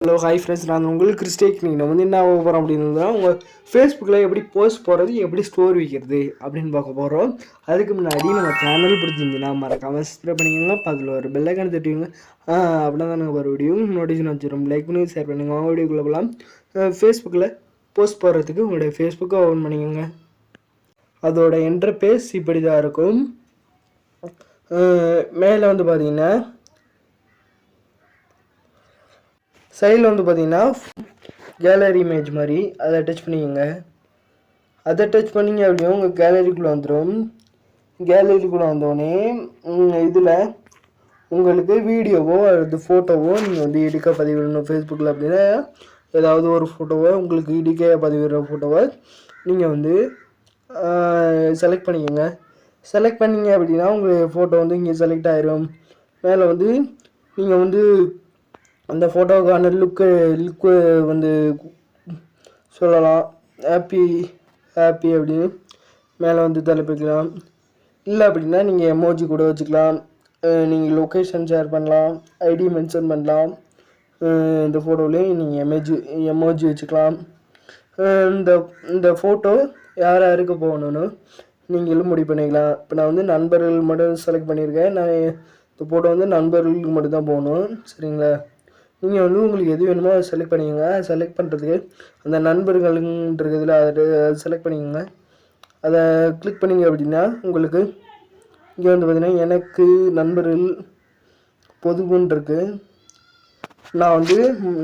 Hello hi friends நான் உங்களுக்கு கிறிஸ்டேக் நீங்கள் வந்து என்ன ஆக போகிறோம் அப்படின்னு உங்கள் ஃபேஸ்புக்கில் எப்படி போஸ்ட் போடுறது எப்படி ஸ்டோர் வைக்கிறது அப்படின்னு பார்க்க போகிறோம் அதுக்கு முன்னாடி நம்ம சேனல் பிடிச்சிருந்துச்சுன்னா மறக்காமல் சப்ஸ்கிரைப் பண்ணிக்கோங்க. அதில் ஒரு பெல்லைக்கான தட்டிவிங்க அப்படின்னா தான் நாங்கள் ஒரு வீடியோ நோட்டிஃபிகேஷன் வச்சுருவோம். லைக் பண்ணி ஷேர் பண்ணுங்கள் உங்கள் வீடியோக்குள்ளே போகலாம் ஃபேஸ்புக்கில் போஸ்ட் போடுறதுக்கு உங்களுடைய ஃபேஸ்புக்கை ஓப்பன் பண்ணிக்கோங்க. அதோட என்ட்ரபேஸ் இப்படி தான் இருக்கும் மேலே வந்து பார்த்தீங்கன்னா சைடில் வந்து பார்த்தீங்கன்னா கேலரி இமேஜ் மாதிரி. அதை டச் பண்ணிக்கோங்க. அதை டச் பண்ணிங்க அப்படியே உங்கள் கேலரிக்குள்ளே வந்துடும் கேலரிக்குள்ளே வந்தோடனே இதில் உங்களுக்கு வீடியோவோ அல்லது ஃபோட்டோவோ நீங்கள் வந்து எடுக்க பதிவிடணும். ஃபேஸ்புக்கில் அப்படின்னா ஏதாவது ஒரு ஃபோட்டோவோ உங்களுக்கு இடிக்க பதிவிடுற ஃபோட்டோவை நீங்கள் வந்து செலக்ட் பண்ணிக்கோங்க. செலக்ட் பண்ணிங்க அப்படின்னா உங்கள் ஃபோட்டோ வந்து இங்கே செலக்ட் ஆயிரும். மேலே வந்து நீங்கள் வந்து அந்த ஃபோட்டோவுக்கான லுக்கு லுக்கு வந்து சொல்லலாம். ஹாப்பி ஹாப்பி அப்படின்னு மேலே வந்து தலைப்பிக்கலாம் இல்லை அப்படின்னா நீங்கள் எமோஜி கூட வச்சுக்கலாம். நீங்கள் லொக்கேஷன் ஷேர் பண்ணலாம். ஐடி மென்ஷன் பண்ணலாம். இந்த ஃபோட்டோவிலையும் நீங்கள் எமேஜி எமோஜி வச்சுக்கலாம். இந்த இந்த ஃபோட்டோ யார் யாருக்கு போகணுன்னு நீங்களும் முடிவு பண்ணிக்கலாம். இப்போ நான் வந்து நண்பர்கள் மட்டும் செலக்ட் பண்ணியிருக்கேன். நான் இந்த ஃபோட்டோ வந்து நண்பர்களுக்கு மட்டும் தான் போகணும். சரிங்களா? நீங்கள் வந்து உங்களுக்கு எது வேணுமோ அதை செலக்ட் பண்ணிக்கோங்க. செலக்ட் பண்ணுறதுக்கு அந்த நண்பர்களுன்றதில் அதை செலக்ட் பண்ணிக்கோங்க. அதை கிளிக் பண்ணிங்க அப்படின்னா உங்களுக்கு இங்கே வந்து பார்த்திங்கன்னா எனக்கு நண்பர்கள் பொதுவுன்னு இருக்குது நான் வந்து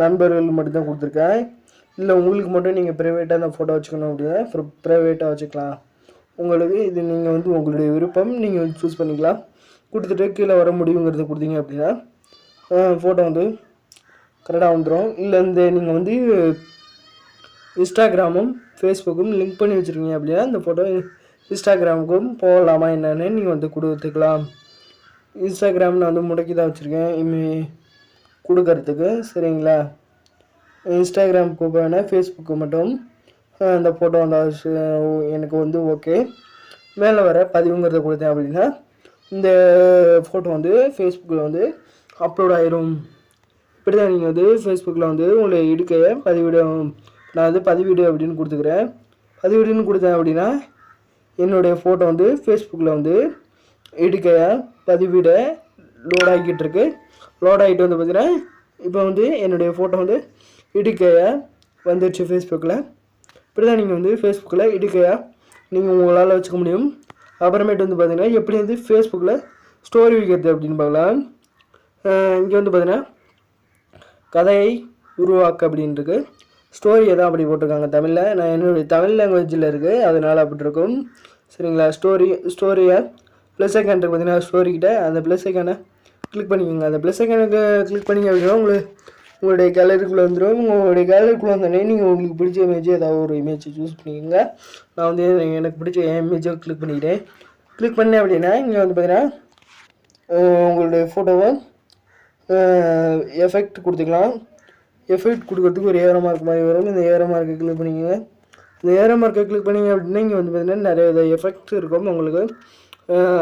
நண்பர்கள் மட்டும்தான் கொடுத்துருக்கேன். இல்லை உங்களுக்கு மட்டும் நீங்கள் ப்ரைவேட்டாக அந்த ஃபோட்டோ வச்சுக்கணும் அப்படின்னா ப்ரைவேட்டாக வச்சுக்கலாம். உங்களுக்கு இது நீங்கள் வந்து உங்களுடைய விருப்பம். நீங்கள் வந்து சூஸ் பண்ணிக்கலாம். கொடுத்துட்டு கீழே வர முடியுங்கிறத கொடுத்தீங்க அப்படின்னா ஃபோட்டோ வந்து கரெக்டாக வந்துடும் இல்லை இந்த நீங்கள் வந்து இன்ஸ்டாகிராமும் ஃபேஸ்புக்கும் லிங்க் பண்ணி வச்சுருக்கீங்க அப்படின்னா இந்த ஃபோட்டோ இன்ஸ்டாகிராமுக்கும் போகலாமா என்னென்னு நீங்கள் வந்து கொடுத்துக்கலாம் இன்ஸ்டாகிராம் நான் வந்து முடக்கி தான் வச்சுருக்கேன். இமே கொடுக்கறதுக்கு. சரிங்களா? இன்ஸ்டாகிராமுக்கு வேணால் ஃபேஸ்புக்கு மட்டும் அந்த ஃபோட்டோ வந்து எனக்கு வந்து ஓகே மேலே வர பதிவுங்கிறத கொடுத்தேன் அப்படின்னா இந்த ஃபோட்டோ வந்து ஃபேஸ்புக்கில் வந்து அப்லோட் ஆயிரும். இப்படி தான் நீங்கள் வந்து ஃபேஸ்புக்கில் வந்து உங்களை இடுக்கையை பதிவிடும் நான் வந்து பதிவிடு அப்படின்னு கொடுத்துக்கிறேன். பதிவிடுன்னு கொடுத்தேன் அப்படின்னா என்னுடைய ஃபோட்டோ வந்து ஃபேஸ்புக்கில் வந்து இடுக்கையை பதிவிட லோட் ஆகிக்கிட்டு இருக்கு. லோட் ஆகிட்டு வந்து பார்த்தீங்கன்னா இப்போ வந்து என்னுடைய ஃபோட்டோ வந்து இடுக்கையை வந்துடுச்சு ஃபேஸ்புக்கில் இப்படி தான் நீங்கள் வந்து ஃபேஸ்புக்கில் இடுக்கையாக நீங்கள் உங்களால் வச்சுக்க முடியும். அப்புறமேட்டு வந்து பார்த்தீங்கன்னா எப்படி வந்து ஃபேஸ்புக்கில் ஸ்டோரி வைக்கிறது அப்படின்னு பார்க்கலாம். இங்கே வந்து பார்த்தீங்கன்னா கதையை உருவாக்க அப்படின்ட்டுருக்கு ஸ்டோரியை தான் அப்படி போட்டிருக்காங்க தமிழில். நான் என்னுடைய தமிழ் லாங்குவேஜில் இருக்குது அதனால் அப்படி இருக்கும். சரிங்களா? ஸ்டோரி ஸ்டோரியை ப்ளஸ் ஐக்கான் பார்த்தீங்கன்னா ஸ்டோரிக்கிட்ட அந்த ப்ளஸ் ஐக்கானை கிளிக் பண்ணிக்கோங்க. அந்த ப்ளஸ் ஐக்கானுக்கு கிளிக் பண்ணிங்க அப்படின்னா உங்களுக்கு உங்களுடைய கேலரிக்குள்ளே வந்துடும் உங்களுடைய கேலரிக்குள்ளே வந்தோடனே நீங்கள் உங்களுக்கு பிடிச்ச இமேஜ் ஏதாவது ஒரு இமேஜ் சூஸ் பண்ணிக்கோங்க. நான் வந்து எனக்கு பிடிச்ச இமேஜை கிளிக் பண்ணிக்கிறேன். கிளிக் பண்ணேன் அப்படின்னா இங்கே வந்து பார்த்தீங்கன்னா உங்களுடைய ஃபோட்டோவை எஃபெக்ட் கொடுத்துக்கலாம். எஃபெக்ட் கொடுக்கறதுக்கு ஒரு ஏரோ மார்க் மாதிரி வரும். இந்த ஏரோ மார்க்கை கிளிக் பண்ணிக்கோங்க. இந்த ஏரோ மார்க்கை கிளிக் பண்ணிங்க அப்படின்னா இங்கே வந்து பார்த்தீங்கன்னா நிறைய எஃபெக்ட் இருக்கும் உங்களுக்கு.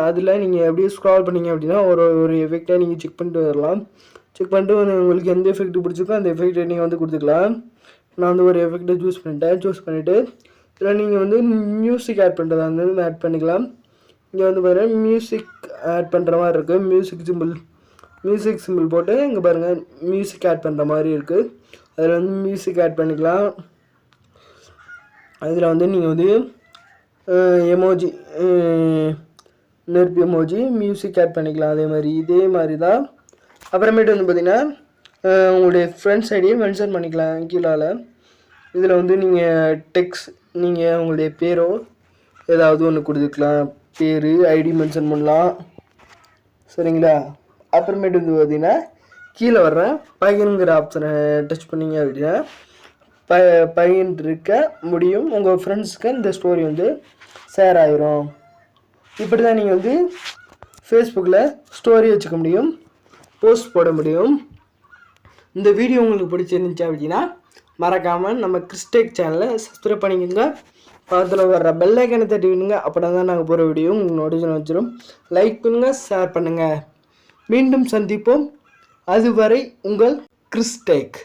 அதில் நீங்கள் எப்படி ஸ்க்ரால் பண்ணிங்க அப்படின்னா ஒரு ஒரு எஃபெக்டாக நீங்கள் செக் பண்ணிட்டு வரலாம். செக் பண்ணிட்டு உங்களுக்கு எந்த எஃபெக்ட் பிடிச்சிருக்கோ அந்த எஃபெக்டை நீங்கள் வந்து கொடுத்துக்கலாம். நான் வந்து ஒரு எஃபெக்டை சூஸ் பண்ணிட்டேன். சூஸ் பண்ணிவிட்டு இதில் நீங்கள் வந்து மியூசிக் ஆட் பண்ணுறதா இருந்தாலும் ஆட் பண்ணிக்கலாம். இங்கே வந்து பாருங்கள் மியூசிக் ஆட் பண்ணுற மாதிரி இருக்குது மியூசிக் சிம்பிள் மியூசிக் சிம்பிள் போட்டு இங்கே பாருங்கள் மியூசிக் ஆட் பண்ணுற மாதிரி இருக்குது அதில் வந்து மியூசிக் ஆட் பண்ணிக்கலாம். அதில் வந்து நீங்கள் வந்து எமோஜி நெருப்பு எமோஜி மியூசிக் ஆட் பண்ணிக்கலாம். அதே மாதிரி இதே மாதிரி தான் அப்புறமேட்டு வந்து பார்த்திங்கன்னா உங்களுடைய ஃப்ரெண்ட்ஸ் ஐடியை மென்ஷன் பண்ணிக்கலாம் கீழால். இதில் வந்து நீங்கள் டெக்ஸ் நீங்கள் உங்களுடைய பேரோ ஏதாவது ஒன்று கொடுத்துக்கலாம். பேர் ஐடி மென்ஷன் பண்ணலாம். சரிங்களா? அப்புறமேட்டு வந்து பார்த்தீங்கன்னா கீழே வர்ற பையனுங்கிற ஆப்ஷனை டச் பண்ணிங்க அப்படின்னா ப பையன் இருக்க முடியும். உங்கள் ஃப்ரெண்ட்ஸுக்கு இந்த ஸ்டோரி வந்து ஷேர் ஆகிரும் இப்படி தான் நீங்கள் வந்து ஃபேஸ்புக்கில் ஸ்டோரி வச்சுக்க முடியும் போஸ்ட் போட முடியும். இந்த வீடியோ உங்களுக்கு பிடிச்சிருந்துச்சு அப்படின்னா மறக்காமல் நம்ம கிறிஸ்டேக் சேனலை சப்ஸ்கிரைப் பண்ணிக்கோங்க. பக்கத்தில் வர்ற பெல்லைக்கனை தட்டி விடுங்க. அப்படின்னா தான் நாங்கள் போகிற வீடியோ உங்களுக்கு நோட்டிஃபிகேஷன் வச்சிடும் லைக் பண்ணுங்கள் ஷேர் பண்ணுங்கள் மீண்டும் சந்திப்போம். அதுவரை உங்கள் கிறிஸ்டேக்